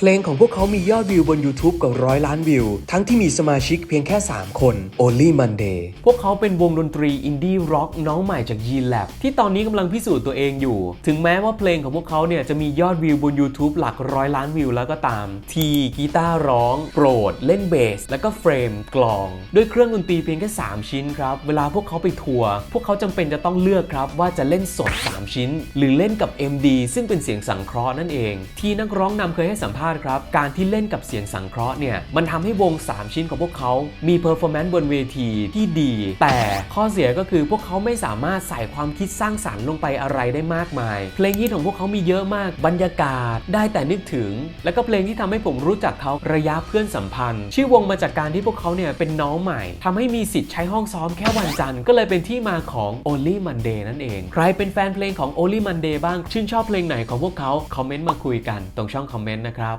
เพลงของพวกเขามียอดวิวบน YouTube กว่าร้อยล้านวิว ทั้งที่มีสมาชิกเพียงแค่ 3 คน Only Monday พวกเขาเป็นวงดนตรีอินดี้ร็อกน้องใหม่จาก y ีแลบที่ตอนนี้กำลังพิสูจน์ตัวเองอยู่ ถึงแม้ว่าเพลงของพวกเขาเนี่ยจะมียอดวิวบน YouTube หลักร้อยล้านวิวแล้วก็ตาม ทีกีตาร์ร้อง โปรด เล่นเบส แล้วก็เฟรมกลอง ด้วยเครื่องดนตรีเพียงแค่ 3 ชิ้นครับ เวลาพวกเขาไปทัวร์พวกเขาจำเป็นจะต้องเลือกครับว่าจะเล่นสด 3 ชิ้น หรือเล่นกับ MD ซึ่งเป็นเสียงสังเคราะห์นั่นเอง ที่นักร้องนำเคยให้สัมภาษณ์ครับ การที่เล่นกับเสียงสังเคราะห์เนี่ย มันทำให้วง 3 ชิ้นของพวกเขา มีเพอร์ฟอร์แมนซ์บนเวทีที่ดี แต่ข้อเสียก็คือพวกเขาไม่สามารถใส่ความคิดสร้างสรรค์ลงไปอะไรได้มากมาย เพลงฮิตของพวกเขามีเยอะมาก บรรยากาศได้แต่นึกถึง แล้วก็เพลงที่ทำให้ผมรู้จักเขาระยะเพื่อนสัมพันธ์ ชื่อวงมาจากการที่พวกเขาเนี่ยเป็นน้องใหม่ทำให้มีสิทธิ์ใช้ห้องซ้อมแค่วันจันทร์ก็เลยเป็นที่มาของ Only Monday นั่นเอง ใครเป็นแฟนเพลงของ Only Monday บ้าง ชื่นชอบเพลงไหนของพวกเขา คอมเมนต์มาคุยกันตรงช่องคอมเมนต์นะครับ